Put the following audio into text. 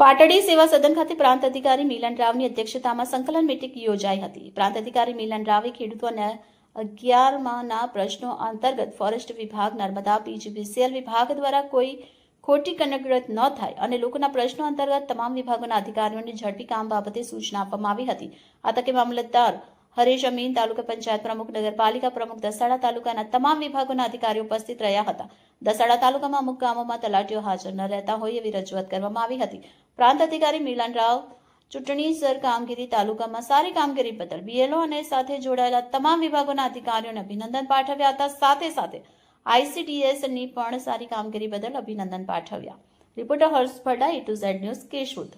પાટડી સેવા સદન ખાતે પ્રાંત અધિકારી મિલન રાવની અધ્યક્ષતામાં સંકલન મિટિંગ યોજાઈ હતી. પ્રાંત અધિકારી મિલન રાવે ખેડૂતોને અગિયારમાંના પ્રશ્નો અંતર્ગત ફોરેસ્ટ વિભાગ, નર્મદા પીજીવીસીએલ વિભાગ દ્વારા કોઈ ખોટી કનકરત ન થાય અને લોકોના પ્રશ્નો અંતર્ગત તમામ વિભાગોના અધિકારીઓને ઝડપી કામ બાબતે સૂચના આપવામાં આવી હતી. આ તકે મામલતદાર હરેશ અમીન તાલુકા પંચાયત પ્રમુખ, નગરપાલિકા પ્રમુખ, દસાડા તાલુકાના તમામ વિભાગોના અધિકારીઓ ઉપસ્થિત રહ્યા હતા. દસાડા તાલુકામાં અમુક ગામોમાં તલાટીઓ હાજર ન રહેતા હોય એવી રજૂઆત કરવામાં આવી હતી. પ્રાંત અધિકારી મિલન રાવ, ચૂંટણી સર કામગીરી તાલુકામાં સારી કામગીરી બદલ બીએલઓ અને સાથે જોડાયેલા તમામ વિભાગોના અધિકારીઓને અભિનંદન પાઠવ્યા હતા. સાથે સાથે આઈસીડીએસની પણ સારી કામગીરી બદલ અભિનંદન પાઠવ્યા. Reporter Harsh Fada E to Z news Keshod.